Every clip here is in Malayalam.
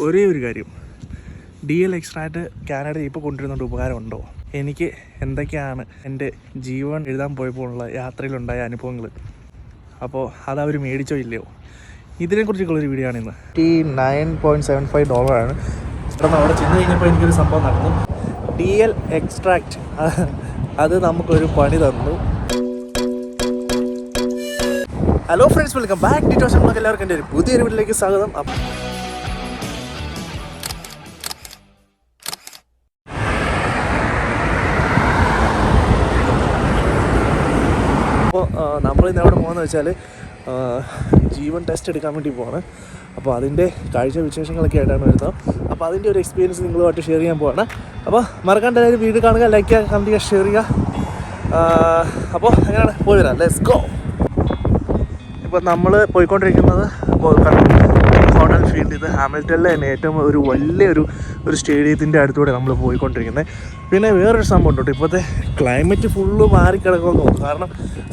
ഒരേ ഒരു കാര്യം. ഡി എൽ എക്സ്ട്രാറ്റ് കാനഡ ഇപ്പോൾ കൊണ്ടുവരുന്നുണ്ട് ഉപകാരമുണ്ടോ? എനിക്ക് എന്തൊക്കെയാണ് എന്റെ ജീവൻ എഴുതാൻ പോയപ്പോഴുള്ള യാത്രയിലുണ്ടായ അനുഭവങ്ങൾ അപ്പോൾ അത് അവർ മേടിച്ചോ ഇല്ലയോ? ഇതിനെക്കുറിച്ചുള്ളൊരു വീഡിയോ ആണ് ഇന്ന്. ഈ നയൻ പോയിന്റ് സെവൻ ഫൈവ് ഡോളറാണ്. പെട്ടെന്ന് അവിടെ ചെന്ന് കഴിഞ്ഞപ്പോൾ എനിക്കൊരു സംഭവം നടന്നു. ഡി എൽ എക്സ്ട്രാക്റ്റ് അത് നമുക്കൊരു പണി തന്നു. ഹലോ ഫ്രണ്ട്സ് വെൽക്കം ബാക്ക് നമുക്ക് എല്ലാവർക്കും എന്റെ ഒരു പുതിയൊരു വീട്ടിലേക്ക് സ്വാഗതം. അപ്പ- അപ്പോൾ നമ്മൾ ഇന്ന് എവിടെ പോകുന്നത് വെച്ചാൽ ജീവൻ ടെസ്റ്റ് എടുക്കാൻ വേണ്ടി പോവാണ്. അപ്പോൾ അതിന്റെ കാഴ്ച വിശേഷങ്ങളൊക്കെ ആയിട്ടാണ് വരുന്നത്. അപ്പോൾ അതിന്റെ ഒരു എക്സ്പീരിയൻസ് നിങ്ങളുമായിട്ട് ഷെയർ ചെയ്യാൻ പോവാണ്. അപ്പോൾ മറക്കാണ്ട് എല്ലാവരും വീഡിയോ കാണുക ലൈക്ക് ചെയ്യുക കമന്റ് ചെയ്യുക ഷെയർ ചെയ്യുക. അപ്പോൾ അങ്ങനെയാണ്. പോയി വരാം. ലെറ്റ്സ് ഗോ ഇപ്പോൾ നമ്മൾ പോയിക്കൊണ്ടിരിക്കുന്നത് ഹോട്ടൽ ഫീൽഡ് ഇത് ഹാമിൽട്ടണിലെ തന്നെ ഏറ്റവും ഒരു വലിയൊരു ഒരു സ്റ്റേഡിയത്തിന്റെ അടുത്തൂടെ നമ്മൾ പോയിക്കൊണ്ടിരിക്കുന്നത്. പിന്നെ വേറൊരു സംഭവം ഉണ്ട് ഇപ്പോഴത്തെ ക്ലൈമറ്റ് ഫുള്ള് മാറിക്കിടക്കുമെന്ന് തോന്നുന്നു. കാരണം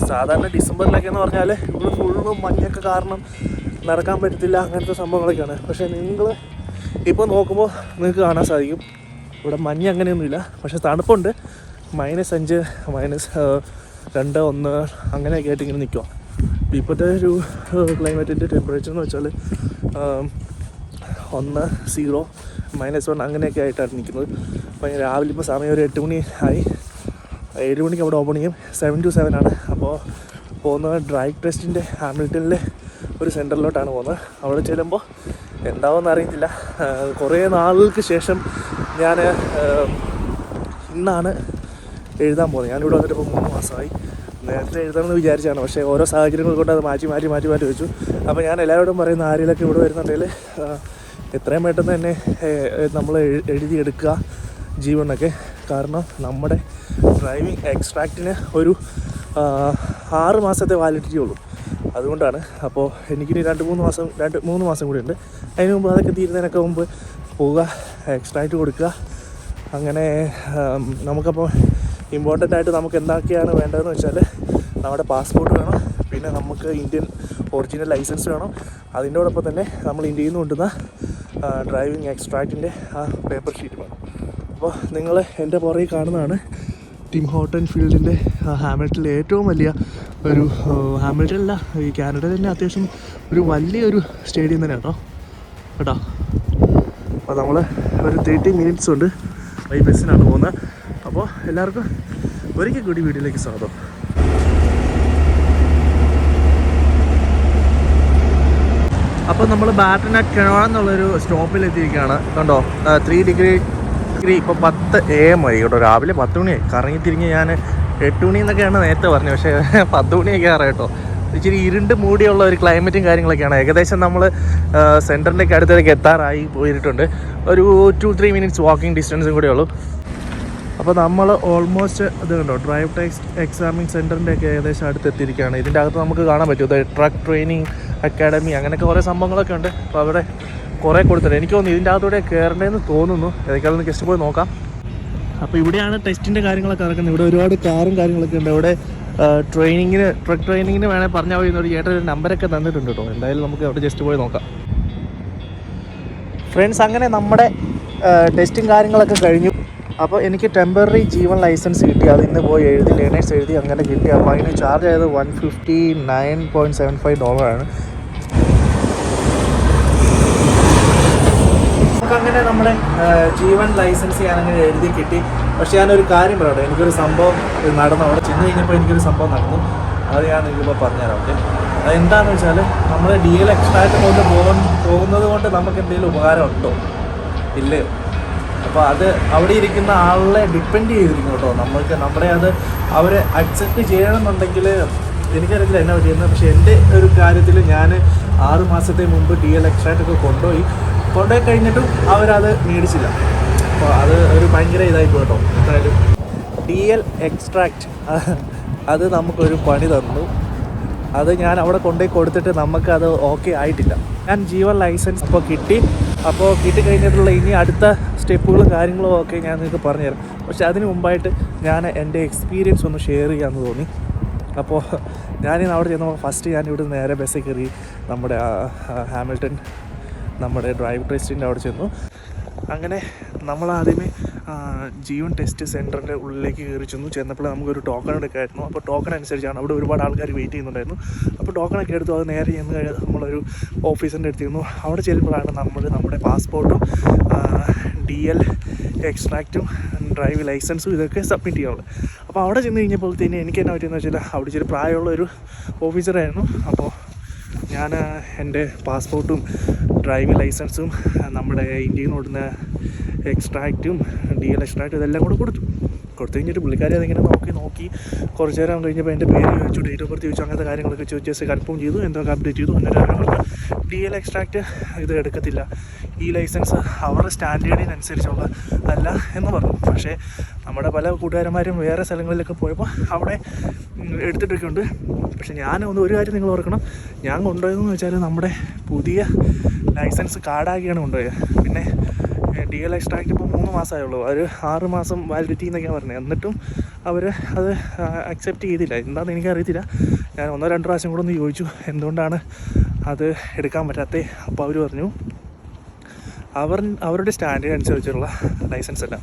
സാധാരണ ഡിസംബറിലൊക്കെ എന്ന് പറഞ്ഞാൽ ഇവിടെ ഫുള്ള് മഞ്ഞൊക്കെ കാരണം നടക്കാൻ പറ്റത്തില്ല അങ്ങനത്തെ സംഭവങ്ങളൊക്കെയാണ്. പക്ഷേ നിങ്ങൾ ഇപ്പോൾ നോക്കുമ്പോൾ നിങ്ങൾക്ക് കാണാൻ സാധിക്കും. ഇവിടെ മഞ്ഞ് അങ്ങനെയൊന്നുമില്ല. പക്ഷേ തണുപ്പുണ്ട്. മൈനസ് അഞ്ച് മൈനസ് രണ്ട് ഒന്ന് അങ്ങനെയൊക്കെ ആയിട്ട് ഇങ്ങനെ നിൽക്കുക ഇപ്പോഴത്തെ ഒരു ക്ലൈമറ്റിന്റെ ടെമ്പറേച്ചർ എന്ന് വെച്ചാൽ ഒന്ന് സീറോ മൈനസ് വൺ അങ്ങനെയൊക്കെ ആയിട്ടാണ് നിൽക്കുന്നത്. അപ്പോൾ രാവിലെ ഇപ്പോൾ സമയം ഒരു എട്ട് മണി ആയി. ഏഴ് മണിക്ക് അവിടെ ഓപ്പൺ ചെയ്യും. സെവൻ ടു സെവൻ ആണ്. അപ്പോൾ പോകുന്നത് ഡ്രൈവ് ടെസ്റ്റിന്റെ ഹാമിൽട്ടണിലെ ഒരു സെന്ററിലോട്ടാണ് പോകുന്നത്. അവിടെ ചെല്ലുമ്പോൾ എന്താവുമെന്ന് അറിയത്തില്ല. കുറേ നാളുകൾക്ക് ശേഷം ഞാൻ ഇന്നാണ് എഴുതാൻ പോകുന്നത്. ഞാനിവിടെ വന്നിട്ട് ഇപ്പോൾ മൂന്ന് മാസമായി. നേരത്തെ എഴുതണമെന്ന് വിചാരിച്ചാണ് പക്ഷേ ഓരോ സാഹചര്യങ്ങൾ കൊണ്ട് അത് മാറ്റി മാറ്റി മാറ്റി മാറ്റി വെച്ചു. അപ്പോൾ ഞാൻ എല്ലാവരോടും പറയുന്ന ആരെങ്കിലൊക്കെ ഇവിടെ വരുന്നുണ്ടെങ്കിൽ എത്രയും പെട്ടെന്ന് തന്നെ നമ്മൾ എഴുതിയെടുക്കുക ജീവനൊക്കെ. കാരണം നമ്മുടെ ഡ്രൈവിംഗ് എക്സ്ട്രാക്റ്റിന് ഒരു ആറ് മാസത്തെ വാലിഡിറ്റി ഉള്ളൂ. അതുകൊണ്ടാണ് അപ്പോൾ എനിക്കിനി രണ്ട് മൂന്ന് മാസം രണ്ട് മൂന്ന് മാസം കൂടി ഉണ്ട് അതിന് മുമ്പ് അതൊക്കെ തീരുന്നതിനൊക്കെ മുമ്പ് പോവുക എക്സ്ട്രാക്റ്റ് കൊടുക്കുക. അങ്ങനെ നമുക്കപ്പോൾ ഇമ്പോർട്ടന്റ് ആയിട്ട് നമുക്ക് എന്തൊക്കെയാണ് വേണ്ടതെന്ന് വെച്ചാൽ നമ്മുടെ പാസ്പോർട്ട് വേണം പിന്നെ നമുക്ക് ഇന്ത്യൻ ഒറിജിനൽ ലൈസൻസ് വേണം. അതിന്റെ തന്നെ നമ്മൾ ഇന്ത്യയിൽ നിന്ന് കൊണ്ടുവന്ന ഡ്രൈവിംഗ് എക്സ്ട്രാക്റ്റിന്റെ ആ പേപ്പർ ഷീറ്റ് വേണം അപ്പോൾ നിങ്ങൾ എന്റെ പുറകെ കാണുന്നതാണ് ടിം ഹോട്ടൻ ഫീൽഡിന്റെ ഹാമിൽട്ടണിലെ ഏറ്റവും വലിയ ഒരു ഹാമിൽട്ടണില്ല ഈ കാനഡ തന്നെ അത്യാവശ്യം ഒരു വലിയൊരു സ്റ്റേഡിയം തന്നെ കേട്ടോ. കേട്ടോ? അപ്പോൾ നമ്മൾ ഒരു തേർട്ടി മിനിറ്റ്സ് ഉണ്ട് ഈ ബസ്സിനാണ് പോകുന്നത്. അപ്പോൾ എല്ലാവർക്കും ഒരിക്കൽ കൂടി വീട്ടിലേക്ക് സ്വാഗതം. അപ്പോൾ നമ്മൾ ബാറ്റന എന്നുള്ളൊരു സ്റ്റോപ്പിൽ എത്തിയിരിക്കുകയാണ്. കണ്ടോ? ത്രീ ഡിഗ്രി ഡിഗ്രി ഇപ്പോൾ പത്ത് എ എം ആയി. കേട്ടോ രാവിലെ പത്ത് മണിയായി. കറങ്ങി തിരിഞ്ഞ് ഞാൻ എട്ട് മണി എന്നൊക്കെയാണ് നേരത്തെ പറഞ്ഞത്. പക്ഷേ പത്ത് മണിയൊക്കെ ആറ് കേട്ടോ. ഇച്ചിരി ഇരുണ്ട് മൂടിയുള്ള ഒരു ക്ലൈമറ്റും കാര്യങ്ങളൊക്കെയാണ്. ഏകദേശം നമ്മൾ സെന്ററിന്റെ അടുത്തേക്ക് എത്താറായി പോയിട്ടുണ്ട്. ഒരു ടു ത്രീ മിനിറ്റ്സ് വാക്കിംഗ് ഡിസ്റ്റൻസും കൂടെ ഉള്ളൂ. അപ്പോൾ നമ്മൾ ഓൾമോസ്റ്റ് ഇത് കണ്ടോ ഡ്രൈവ് ടെസ്റ്റ് എക്സാമിങ് സെന്ററിന്റെ ഒക്കെ ഏകദേശം അടുത്ത് എത്തിയിരിക്കുകയാണ് ഇതിന്റെ അകത്ത് നമുക്ക് കാണാൻ പറ്റും. ട്രക്ക് ട്രെയിനിങ് അക്കാഡമി അങ്ങനെയൊക്കെ കുറേ സംഭവങ്ങളൊക്കെ ഉണ്ട്. അപ്പോൾ അവിടെ കുറേ കൊടുത്തിട്ടുണ്ട്. എനിക്ക് തോന്നുന്നു ഇതിന്റെ അകത്തൂടെ കയറേണ്ടതെന്ന് തോന്നുന്നു. ഏതൊക്കെയാണെന്ന് ജസ്റ്റ് പോയി നോക്കാം. അപ്പോൾ ഇവിടെയാണ് ടെസ്റ്റിന്റെ കാര്യങ്ങളൊക്കെ നടക്കുന്നത്. ഇവിടെ ഒരുപാട് കാറും കാര്യങ്ങളൊക്കെ ഉണ്ട്. അവിടെ ട്രെയിനിങ്ങിന് ട്രക്ക് ട്രെയിനിങ്ങിന് വേണേൽ പറഞ്ഞാൽ മതി എന്നൊരു ചേട്ടൻ ഒരു നമ്പരൊക്കെ തന്നിട്ടുണ്ട് കേട്ടോ. എന്തായാലും നമുക്ക് അവിടെ ജസ്റ്റ് പോയി നോക്കാം. ഫ്രണ്ട്സ് അങ്ങനെ നമ്മുടെ ടെസ്റ്റും കാര്യങ്ങളൊക്കെ കഴിഞ്ഞു. അപ്പോൾ എനിക്ക് ടെമ്പററി ജീവൻ ലൈസൻസ് കിട്ടി. അത് ഇന്ന് പോയി എഴുതി ലേണേഴ്സ് എഴുതി അങ്ങനെ കിട്ടി. അപ്പോൾ അതിന് ചാർജ് ആയത് one fifty nine point seven five ഡോളറാണ് നമുക്കങ്ങനെ നമ്മുടെ ജീവൻ ലൈസൻസ് ഞാനങ്ങനെ എഴുതി കിട്ടി. പക്ഷേ ഞാനൊരു കാര്യം പറയട്ടെ. എനിക്കൊരു സംഭവം നടന്നു. അവിടെ ചെന്ന് കഴിഞ്ഞപ്പോൾ എനിക്കൊരു സംഭവം നടന്നു. അത് ഞാൻ നിങ്ങൾക്കിപ്പോൾ പറഞ്ഞുതരാം ഓക്കെ? അതെന്താണെന്ന് വെച്ചാൽ നമ്മൾ ഡി എൽ എക്സ്ട്രാക്ട് കൊണ്ട് പോകുന്ന പോകുന്നത് കൊണ്ട് നമുക്ക് എന്തെങ്കിലും ഉപകാരം ഉണ്ടോ? ഇല്ലയോ? അപ്പോൾ അത് അവിടെ ഇരിക്കുന്ന ആളെ ഡിപ്പെൻഡ് ചെയ്തിരിക്കും കേട്ടോ. നമ്മൾക്ക് നമ്മുടെ അത് അവരെ അക്സെപ്റ്റ് ചെയ്യണമെന്നുണ്ടെങ്കിൽ എനിക്കറിയില്ല എന്നാ പറ്റിയെന്ന് പക്ഷെ എന്റെ ഒരു കാര്യത്തിൽ ഞാൻ ആറ് മാസത്തെ മുമ്പ് ഡി എൽ എക്സ്ട്രാക്ട് ഒക്കെ കൊണ്ടുപോയി. കൊണ്ടുപോയി കഴിഞ്ഞിട്ടും അവരത് മേടിച്ചില്ല. അപ്പോൾ അത് ഒരു ഭയങ്കര ഇതായി കേട്ടോ. എന്തായാലും ഡി എൽ എക്സ്ട്രാക്ട് അത് നമുക്കൊരു പണി തന്നു. അത് ഞാൻ അവിടെ കൊണ്ടുപോയി കൊടുത്തിട്ട് നമുക്കത് ഓക്കെ ആയിട്ടില്ല. ഞാൻ ജീവൻ ലൈസൻസ് ഇപ്പോൾ കിട്ടി. അപ്പോൾ കിട്ടിക്കഴിഞ്ഞിട്ടുള്ള ഇനി അടുത്ത സ്റ്റെപ്പുകളും കാര്യങ്ങളും ഒക്കെ ഞാൻ നിങ്ങൾക്ക് പറഞ്ഞുതരാം. പക്ഷേ അതിന് മുമ്പായിട്ട് ഞാൻ എന്റെ എക്സ്പീരിയൻസ് ഒന്ന് ഷെയർ ചെയ്യാമെന്ന് തോന്നി. അപ്പോൾ ഞാനിന്ന് അവിടെ ചെന്നപ്പോൾ ഫസ്റ്റ് ഞാൻ നേരെ ബസ്സിൽ കയറി നമ്മുടെ ഹാമിൽട്ടൺ നമ്മുടെ ഡ്രൈവ് ടെസ്റ്റിന്റെ അവിടെ ചെന്നു. അങ്ങനെ നമ്മൾ ആദ്യമേ ജീവൻ ടെസ്റ്റ് സെന്ററിന്റെ ഉള്ളിലേക്ക് കയറി ചെന്നു. ചെന്നപ്പോൾ നമുക്കൊരു ടോക്കൺ എടുക്കായിരുന്നു. അപ്പോൾ ടോക്കൺ അനുസരിച്ചാണ് അവിടെ ഒരുപാട് ആൾക്കാർ വെയിറ്റ് ചെയ്യുന്നുണ്ടായിരുന്നു. അപ്പോൾ ടോക്കണൊക്കെ എടുത്തു. അത് നേരെ ചെന്ന് കഴിഞ്ഞാൽ നമ്മളൊരു ഓഫീസിന്റെ അടുത്തിരുന്നു അവിടെ ചെല്ലുമ്പോഴാണ് നമ്മൾ നമ്മുടെ പാസ്പോർട്ടും ഡി എൽ എക്സ്ട്രാക്റ്റും ഡ്രൈവ് ലൈസൻസും ഇതൊക്കെ സബ്മിറ്റ് ചെയ്യാനുള്ളത്. അപ്പോൾ അവിടെ ചെന്ന് കഴിഞ്ഞപ്പോഴത്തേന് എനിക്ക് എന്നാ പറ്റിയെന്ന് വെച്ചാൽ അവിടെ ഇച്ചിരി പ്രായമുള്ള ഒരു ഓഫീസറായിരുന്നു അപ്പോൾ ഞാൻ എന്റെ പാസ്പോർട്ടും ഡ്രൈവിംഗ് ലൈസൻസും നമ്മുടെ ഇന്ത്യയിൽ നിന്ന് കൊടുക്കുന്ന എക്സ്ട്രാക്റ്റും ഡി എൽ എക്സ്ട്രാക്റ്റും ഇതെല്ലാം കൂടെ കൊടുത്തു. കൊടുത്തു. കഴിഞ്ഞിട്ട് പുള്ളിക്കാരി അതിങ്ങനെ നോക്കി നോക്കി കുറച്ച് നേരം കഴിഞ്ഞപ്പോൾ എന്റെ പേര് ചോദിച്ചു ഡേറ്റ് ഓഫ് ബർത്ത് ചോദിച്ചു അങ്ങനത്തെ കാര്യങ്ങളൊക്കെ ചോദിച്ച് ജസ്റ്റ് കൺഫേം ചെയ്തു എന്തൊക്കെ അപ്ഡേറ്റ് ചെയ്തു എന്നിട്ട് അവർക്ക് ഡി എൽ എക്സ്ട്രാക്റ്റ് ഇത് എടുക്കത്തില്ല. ഈ ലൈസൻസ് അവരുടെ സ്റ്റാൻഡേർഡിനനുസരിച്ചുള്ള അല്ല എന്ന് പറഞ്ഞു. പക്ഷേ നമ്മുടെ പല കൂട്ടുകാരന്മാരും വേറെ സ്ഥലങ്ങളിലൊക്കെ പോയപ്പോൾ അവിടെ എടുത്തിട്ടൊക്കെ ഉണ്ട് പക്ഷേ ഞാൻ ഒന്ന് ഒരു കാര്യം നിങ്ങൾ ഓർക്കണം. ഞാൻ കൊണ്ടുപോയതെന്ന് വെച്ചാൽ നമ്മുടെ പുതിയ ലൈസൻസ് കാർഡാക്കിയാണ് കൊണ്ടുപോയത്. പിന്നെ ഡി എൽ എക്സ്ട്രാക്റ്റ് ഇപ്പോൾ മൂന്ന് ഉള്ളൂ ഒരു ആറ് മാസം വാലിഡിറ്റി എന്നൊക്കെയാണ് പറഞ്ഞത്. എന്നിട്ടും അവർ അത് അക്സെപ്റ്റ് ചെയ്തില്ല. എന്താണെന്ന് എനിക്കറിയത്തില്ല. ഞാൻ ഒന്നോ രണ്ടോ പ്രാവശ്യം കൂടെ ഒന്ന് ചോദിച്ചു എന്തുകൊണ്ടാണ് അത് എടുക്കാൻ പറ്റാത്തത് അപ്പോൾ അവർ പറഞ്ഞു അവർ അവരുടെ സ്റ്റാൻഡേർഡ് അനുസരിച്ചുള്ള ലൈസൻസ് അല്ല.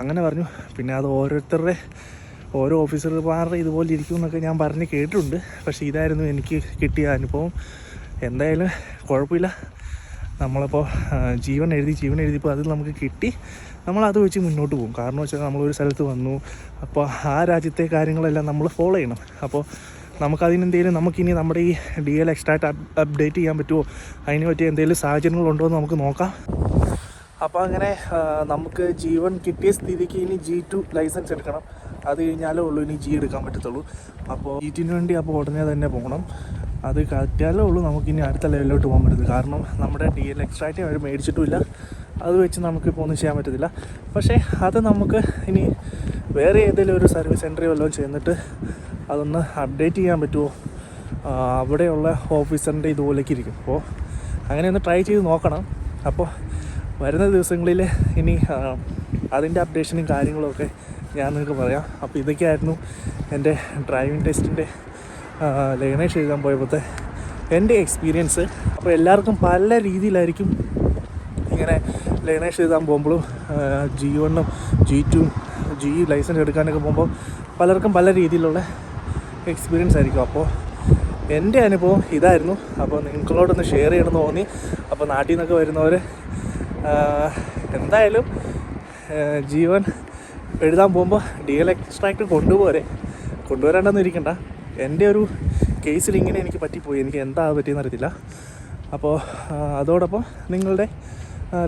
അങ്ങനെ പറഞ്ഞു. പിന്നെ അത് ഓരോരുത്തരുടെ ഓരോ ഓഫീസർമാരുടെ ഇതുപോലെ ഇരിക്കും എന്നൊക്കെ ഞാൻ പറഞ്ഞ് കേട്ടിട്ടുണ്ട്. പക്ഷേ ഇതായിരുന്നു എനിക്ക് കിട്ടിയ അനുഭവം. എന്തായാലും കുഴപ്പമില്ല. നമ്മളിപ്പോൾ ജീവൻ എഴുതി ജീവൻ എഴുതിയപ്പോൾ അതിൽ നമുക്ക് കിട്ടി. നമ്മളത് വെച്ച് മുന്നോട്ട് പോകും. കാരണം വെച്ചാൽ നമ്മളൊരു സ്ഥലത്ത് വന്നു. അപ്പോൾ ആ രാജ്യത്തെ കാര്യങ്ങളെല്ലാം നമ്മൾ ഫോളോ ചെയ്യണം. അപ്പോൾ നമുക്കതിനെന്തെങ്കിലും നമുക്കിനി നമ്മുടെ ഈ ഡി എൽ എക്സ്ട്രാക്ട് അപ്ഡേറ്റ് ചെയ്യാൻ പറ്റുമോ? അതിന് പറ്റിയ എന്തെങ്കിലും സാഹചര്യങ്ങളുണ്ടോ എന്ന് നമുക്ക് നോക്കാം. അപ്പോൾ അങ്ങനെ നമുക്ക് ജീവൻ കിട്ടിയ സ്ഥിതിക്ക് ഇനി ജി ടു ലൈസൻസ് എടുക്കണം. അത് കഴിഞ്ഞാലേ ഉള്ളൂ ഇനി ജി എടുക്കാൻ പറ്റത്തുള്ളൂ. അപ്പോൾ ജി ടിന് വേണ്ടി അപ്പോൾ ഉടനെ തന്നെ പോകണം. അത് കറ്റാലേ ഉള്ളൂ നമുക്കിനി അടുത്ത ലെവലിലോട്ട് പോകാൻ പറ്റുന്നത് കാരണം നമ്മുടെ ഡി എൽ എക്സ്ട്രാക്റ്റ് അവർ മേടിച്ചിട്ടുമില്ല. അത് വെച്ച് നമുക്കിപ്പോൾ ഒന്നും ചെയ്യാൻ പറ്റത്തില്ല. പക്ഷേ അത് നമുക്ക് ഇനി വേറെ ഏതെങ്കിലും ഒരു സർവീസ് സെന്ററിൽ വല്ലതും ചെന്നിട്ട് അതൊന്ന് അപ്ഡേറ്റ് ചെയ്യാൻ പറ്റുമോ? അവിടെയുള്ള ഓഫീസറിന്റെ ഇതുപോലേക്ക് ഇരിക്കും. അപ്പോൾ അങ്ങനെ ഒന്ന് ട്രൈ ചെയ്ത് നോക്കണം. അപ്പോൾ വരുന്ന ദിവസങ്ങളിൽ ഇനി അതിന്റെ അപ്ഡേഷനും കാര്യങ്ങളൊക്കെ ഞാൻ നിങ്ങൾക്ക് പറയാം. അപ്പോൾ ഇതൊക്കെയായിരുന്നു എന്റെ ഡ്രൈവിംഗ് ടെസ്റ്റിന്റെ ലേണേഴ്സ് എഴുതാൻ പോയപ്പോഴത്തെ എന്റെ എക്സ്പീരിയൻസ് അപ്പോൾ എല്ലാവർക്കും പല രീതിയിലായിരിക്കും ഇങ്ങനെ ലേണേഴ്സ് എഴുതാൻ പോകുമ്പോഴും ജി വണ്ണും ജി ടുവും ജി ലൈസൻസ് എടുക്കാനൊക്കെ പോകുമ്പോൾ പലർക്കും പല രീതിയിലുള്ള എക്സ്പീരിയൻസ് ആയിരിക്കും. അപ്പോൾ എന്റെ അനുഭവം ഇതായിരുന്നു. അപ്പോൾ നിങ്ങളോടൊന്ന് ഷെയർ ചെയ്യണമെന്ന് തോന്നി. അപ്പോൾ നാട്ടിൽ നിന്നൊക്കെ വരുന്നവർ എന്തായാലും ജീവൻ എഴുതാൻ പോകുമ്പോൾ ഡി എൽ എക്സ്ട്രാക്ട് കൊണ്ടുപോരെ. കൊണ്ടുവരേണ്ടെന്ന് ഇരിക്കണ്ട. എന്റെ ഒരു കേസിൽ ഇങ്ങനെ എനിക്ക് പറ്റിപ്പോയി. എനിക്ക് എന്താ പറ്റിയെന്ന് അറിയത്തില്ല. അപ്പോൾ അതോടൊപ്പം നിങ്ങളുടെ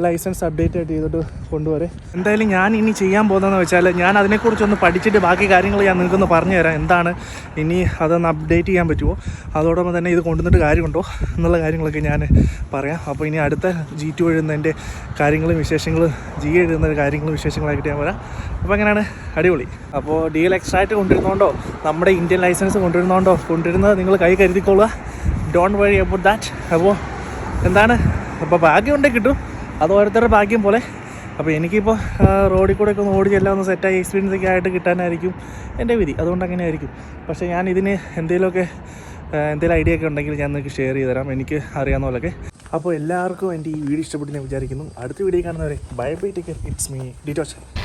ലൈസൻസ് അപ്ഡേറ്റ് ചെയ്തിട്ട് കൊണ്ടുവരെ. എന്തായാലും ഞാൻ ഇനി ചെയ്യാൻ പോകുന്നതെന്ന് വെച്ചാൽ ഞാൻ അതിനെക്കുറിച്ചൊന്ന് പഠിച്ചിട്ട് ബാക്കി കാര്യങ്ങൾ ഞാൻ നിങ്ങൾക്കൊന്ന് പറഞ്ഞു തരാം. എന്താണ് ഇനി അതൊന്ന് അപ്ഡേറ്റ് ചെയ്യാൻ പറ്റുമോ അതോടൊപ്പം തന്നെ ഇത് കൊണ്ടുവന്നിട്ട് കാര്യമുണ്ടോ? എന്നുള്ള കാര്യങ്ങളൊക്കെ ഞാൻ പറയാം. അപ്പോൾ ഇനി അടുത്ത ജി ടു എഴുതുന്നതിന്റെ കാര്യങ്ങളും വിശേഷങ്ങളും ജി എഴുതുന്ന കാര്യങ്ങളും വിശേഷങ്ങളായിട്ട് ഞാൻ പറയാം അപ്പോൾ അങ്ങനെയാണ് അടിപൊളി. അപ്പോൾ ഡി എൽ എക്സ്ട്രാക്റ്റ് കൊണ്ടുവരുന്നതുകൊണ്ടോ നമ്മുടെ ഇന്ത്യൻ ലൈസൻസ് കൊണ്ടുവരുന്നതുകൊണ്ടോ കൊണ്ടുവരുന്നത് നിങ്ങൾ കൈ കരുതിക്കൊള്ളുക. ഡോണ്ട് വഴി അബൌട്ട് ദാറ്റ് അപ്പോൾ എന്താണ്? അപ്പോൾ ഭാഗ്യം ഉണ്ടെങ്കിൽ കിട്ടും. അത് ഓരോരുത്തരുടെ ഭാഗ്യം പോലെ. അപ്പോൾ എനിക്കിപ്പോൾ റോഡിൽ കൂടെ ഒക്കെ ഒന്ന് ഓടി ചെല്ലാം ഒന്ന് സെറ്റായി എക്സ്പീരിയൻസ് ഒക്കെ ആയിട്ട് കിട്ടാനായിരിക്കും എന്റെ വിധി. അതുകൊണ്ട് അങ്ങനെ ആയിരിക്കും പക്ഷേ ഞാൻ ഇതിന് എന്തെങ്കിലുമൊക്കെ എന്തെങ്കിലും ഐഡിയ ഒക്കെ ഉണ്ടെങ്കിൽ ഞാൻ നിങ്ങൾക്ക് ഷെയർ ചെയ്ത് തരാം. എനിക്ക് അറിയാവുന്ന പോലൊക്കെ. അപ്പോൾ എല്ലാവർക്കും എന്റെ ഈ വീഡിയോ ഇഷ്ടപ്പെട്ട് ഞാൻ വിചാരിക്കുന്നു. അടുത്ത വീഡിയോ കാണുന്നവരെ bye bye take it's me ഡിറ്റോച്ച്